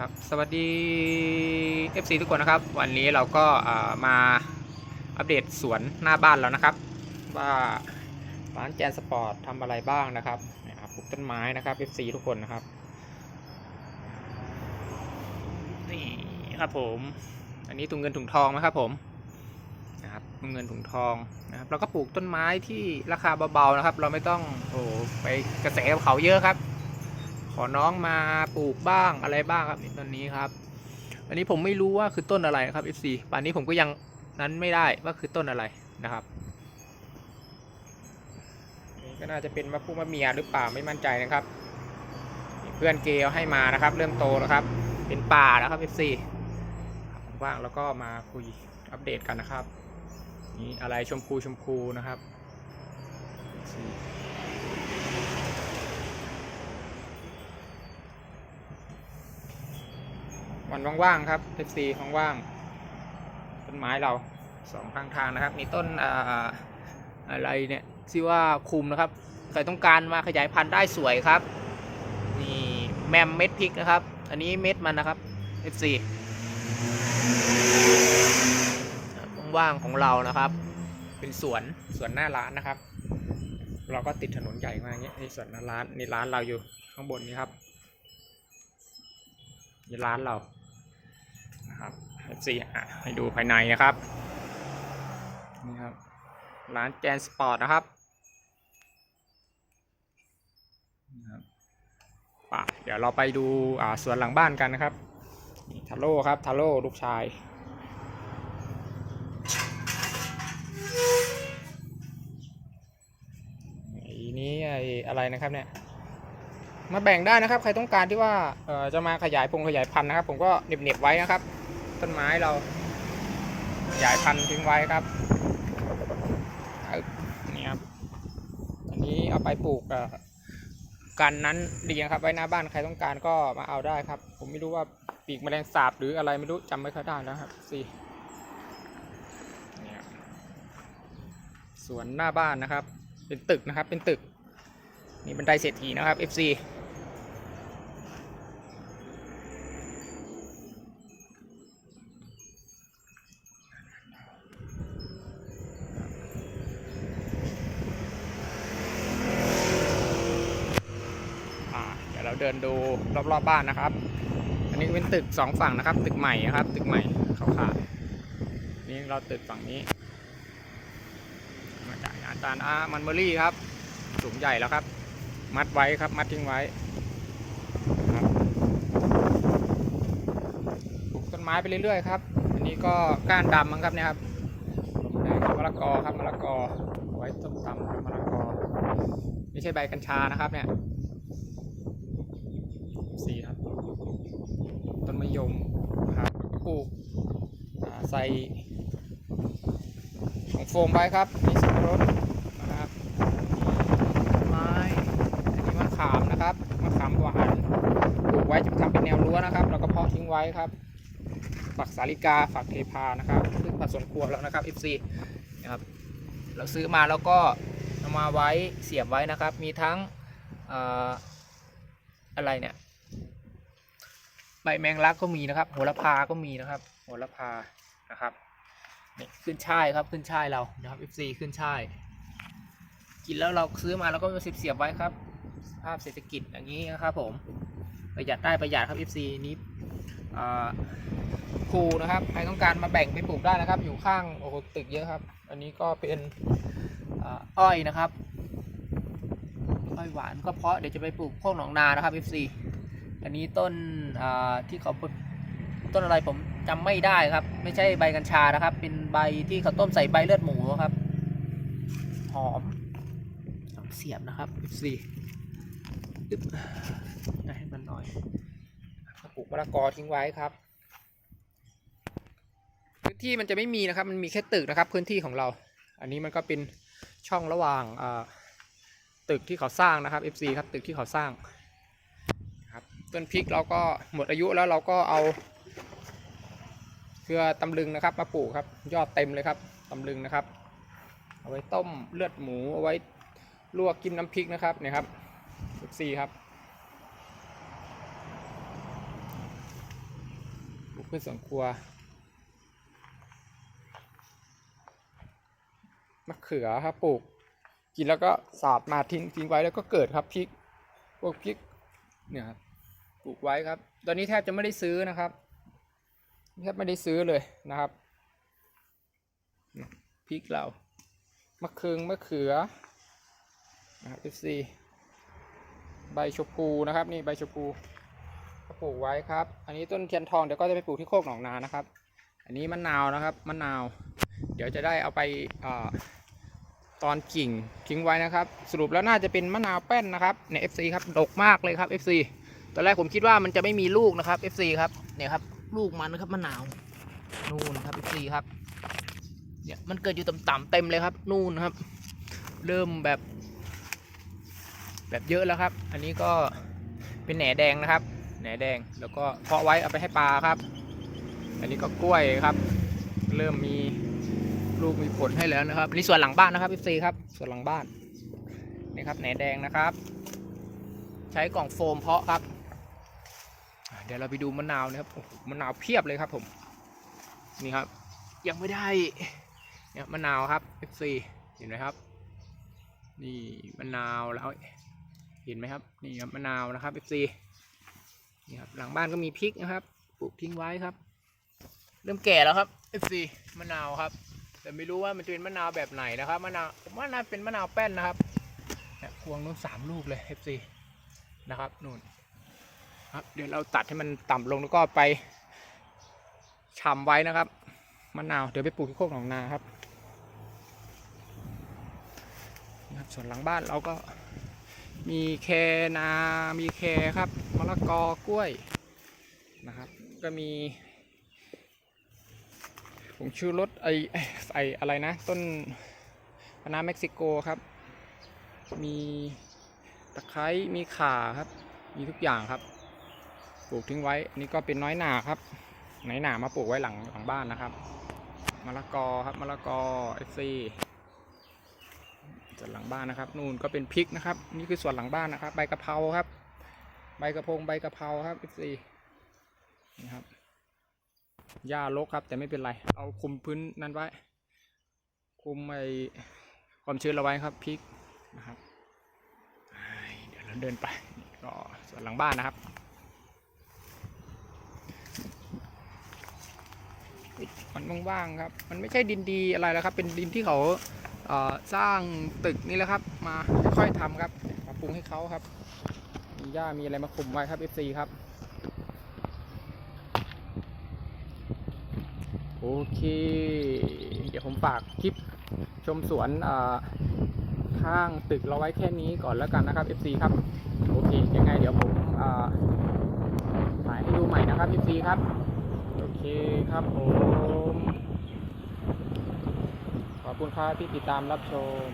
ครับสวัสดี FC ทุกคนนะครับ วันนี้เราก็มาอัปเดตสวนหน้าบ้านแล้วนะครับ ว่าร้านแจนสปอร์ตทำอะไรบ้างนะครับนี่ยครับปลูกต้นไม้นะครับ FC ทุกคนนะครับนี่ครับผม อันนี้ถุงเงินถุงทองนะครับผมนะครับถุงเงินถุงทองนะครับเราก็ปลูกต้นไม้ที่ราคาเบาๆนะครับ เราไม่ต้องโอ้ไปกระแสเขาเยอะครับ ขอน้องมาปลูกบ้างอะไรบ้างครับต้นนี้ครับ อันนี้ผมไม่รู้ว่าคือต้นอะไรครับ FC ป่านนี้ผมก็ยังนั้นไม่ได้ว่าคือต้นอะไรนะครับนี่ก็น่าจะเป็นมะพุมะเมียหรือเปล่าไม่มั่นใจนะครับเพื่อนเกลให้มานะครับ เริ่มโตแล้วครับ เป็นป่าแล้วครับ FC ครับว่างแล้วก็มาคุยอัปเดตกันนะครับนี่อะไรชมพูชมพูนะครับ วันว่างๆครับ FC ว่างๆต้นไม้เราสองข้างทางนะครับ มีต้นอ่าอะไรเนี่ยชื่อว่าคุมนะครับใครต้องการมาขยายพันธุ์ได้สวยครับนี่แมมเม็ดพริกนะครับ อันนี้เม็ดมันนะครับ FC ว่างๆของเรานะครับ เป็นสวนสวนหน้าร้านนะครับ เราก็ติดถนนใหญ่มาอย่างเงี้ยนี่สวนหน้าร้านนี่ร้านเราอยู่ข้างบนนี้ครับนี่ร้านเรา นะครับ F4 อะให้ดูภายในนะครับนี่ครับร้านแจนสปอร์ตนะครับป่ะเดี๋ยวเราไปดูอ่าสวนหลังบ้านกันนะครับทาโร่ครับทาโร่ลูกชายอ้นี้ไออะไรนะครับเนี่ยมาแบ่งได้นะครับ ใครต้องการที่ว่าเออจะมาขยายพงขยายพันธุ์นะครับ ผมก็เน็บๆไว้นะครับ ต้นไม้เราขยายพันธุ์ทิ้งไว้ครับนี่ครับอันนี้เอาไปปลูกกันนั้นดีนะครับไว้หน้าบ้านใครต้องการก็มาเอาได้ครับ ผมไม่รู้ว่าปีกแมลงสาบหรืออะไรไม่รู้จำไม่ค่อยได้แล้วครับสี่นี่ยสวนหน้าบ้านนะครับ เป็นตึกนะครับ เป็นตึก นี่บันไดเศรษฐีนะครับ FC ยวเดินดูรอบๆบบ้านนะครับ อันนี้เป็นตึกสองฝั่งนะครับ ตึกใหม่นะครับ ตึกใหม่เขาขาดนี่เราตึกฝั่งนี้ มาจากอาจารย์อามันเมอรี่ครับ สูงใหญ่แล้วครับ มัดไว้ครับ มัดทิ้งไว้ครับปลูกต้นไม้ไปเรื่อยๆครับ อันนี้ก็ก้านดำมั้งครับเนี่ยครับมะละกอครับมะละกอไว้ต้มตำครับมะละกอไม่ใช่ใบกัญชานะครับเนี่ยสีครับ ต้นมะ ยมครับก็ปลูกใส่ของโฟมไว้ครับ มีสับปะรดนะครับไม้อันนี้มะขามนะครับมะขามหวานปลูกไว้จะทำเป็นแนวรั้วนะครับ แล้วก็เพาะทิ้งไว้ครับ ฝักสาลิกาฝักเทพานะครับซึ่งผสมครัวแล้วนะครับ FC นะครับเราซื้อมาแล้วก็เอามาไว้เสียบไว้นะครับ มีทั้งออะไรเนี่ย ใบแมงลักก็มีนะครับโหระพาก็มีนะครับโหระพานะครับนี่ขึ้นช่ายครับขึ้นช่ายเรานะครับ FC ขึ้นช่ายกินแล้วเราซื้อมาแล้วก็มาเสียบไว้ครับ ภาพเศรษฐกิจอย่างนี้นะครับผมประหยัดได้ประหยัดครับ FC นี้ครูนะครับใครต้องการมาแบ่งไปปลูกได้นะครับ อยู่ข้างโอ้โหตึกเยอะครับ อันนี้ก็เป็นอ้อยนะครับอ้อยหวานก็เพาะเดี๋ยวจะไปปลูกพวกหนองนานะครับ FC อันนี้ต้นอ่าที่เขาต้นอะไรผมจำไม่ได้ครับ ไม่ใช่ใบกัญชานะครับ เป็นใบที่เขาต้มใส่ใบเลือดหมูครับ หอมต้องเสียบนะครับ F4 อึ๊บให้มันหน่อยก็ปลูกมะละกอทิ้งไว้ครับ พื้นที่มันจะไม่มีนะครับ มันมีแค่ตึกนะครับ พื้นที่ของเรา อันนี้มันก็เป็นช่องระหว่างอ่าตึกที่เขาสร้างนะครับ FC ครับตึกที่เขาสร้างครับ ต้นพริกเราก็หมดอายุแล้วเราก็เอาเครือตำลึงนะครับ มาปลูกครับ ยอดเต็มเลยครับตำลึงนะครับ เอาไว้ต้มเลือดหมูเอาไว้ลวกกินน้ำพริกนะครับเนี่ยครับลูกซีครับพืชสวนครัวมะเขือครับปลูกกินแล้วก็สาดมาทิ้งทิ้งไว้แล้วก็เกิดครับพริกพวกพริกเนี่ยครับ ปลูกไว้ครับ ตอนนี้แทบจะไม่ได้ซื้อนะครับ แทบไม่ได้ซื้อเลยนะครับ พริกเรา มะเขือมะเขือนะครับ FC ใบชมพูนะครับนี่ใบชมพูก็ปลูกไว้ครับ อันนี้ต้นเทียนทองเดี๋ยวก็จะไปปลูกที่โคกหนองนานะครับ อันนี้มะนาวนะครับมะนาว เดี๋ยวจะได้เอาไปอตอนกิ่งทิ้งไว้นะครับ สรุปแล้วน่าจะเป็นมะนาวแป้นนะครับเนี่ย FC ครับดกมากเลยครับ FC ตอนแรกผมคิดว่ามันจะไม่มีลูกนะครับ FC ครับเนี่ยครับ ลูกมันนะครับมะนาวนู่นครับ FC ครับเนี่ยมันเกิดอยู่ต่ำๆเต็มเลยครับ นู่นครับ เริ่มแบบ แบบเยอะแล้วครับ อันนี้ก็เป็นแหนแดงนะครับ แหนแดงแล้วก็เพาะไว้เอาไปให้ปลาครับ อันนี้ก็กล้วยครับ เริ่มมีลูกมีผลให้แล้วนะครับนี่ส่วนหลังบ้านนะครับ FC ครับส่วนหลังบ้านนี่ครับแหนแดงนะครับ ใช้กล่องโฟมเพาะครับ เดี๋ยวเราไปดูมะนาวนะครับมะนาวเพียบเลยครับผม นี่ครับ ยังไม่ได้เนี่ยมะนาวครับ FC เห็นไหมครับ นี่มะนาวแล้วเห็นไหมครับ นี่ครับมะนาวนะครับ FC นี่ครับหลังบ้านก็มีพริกนะครับปลูกทิ้งไว้ครับ เริ่มแก่แล้วครับ FC มะนาวครับ แต่ไม่รู้ว่ามันจะเป็นมะนาวแบบไหนนะครับมะนาวผมว่าน่าเป็นมะนาวแป้นนะครับเนี่ยพวงนู้นสามลูกเลย FC นะครับนู่น ครับเดี๋ยวเราตัดให้มันต่ำลงแล้วก็ไปชำไว้นะครับมะนาวเดี๋ยวไปปลูกที่โคกหนองนาครับนะครับส่วนหลังบ้านเราก็มีแคนา มีแคครับมะละกอกล้วยนะครับ ก็มีผงชูรสไอไอไออะไรนะ ต้นคะน้าเม็กซิโกครับ มีตะไคร้มีข่าครับ มีทุกอย่างครับ ปลูกทิ้งไว้นนี้ก็เป็นน้อยหนาครับน้อยหนามาปลูกไว้หลังหลังบ้านนะครับมะละกอครับมะละกอเอฟซีส่วนหลังบ้านนะครับ นู่นก็เป็นพริกนะครับ นี่คือส่วนหลังบ้านนะครับ ใบกะเพราครับ ใบกระพงใบกะเพราครับเอฟซีนี่ครับหญ้ารกครับ แต่ไม่เป็นไร เอาคุมพื้นนั้นไว้ คุมไอความชื้นเราไว้ครับพริกนะครับเดี๋ยวเราเดินไปก็ส่วนหลังบ้านนะครับ มันว่างๆครับ มันไม่ใช่ดินดีอะไรแล้วครับ เป็นดินที่เขาเสร้างตึกนี่แหละครับ มาค่อยๆทำครับมาปรุงให้เขาครับ มีหญ้ามีอะไรมาคุมไว้ครับ FC ครับ โอเค เดี๋ยวผมฝากคลิปชมสวนข้างตึกเราไว้แค่นี้ก่อนแล้วกันนะครับ FC ครับ โอเค ยังไงเดี๋ยวผมถ่ายให้ดูใหม่นะครับ FC ครับ โอเคครับผม ขอบคุณครับที่ติดตามรับชม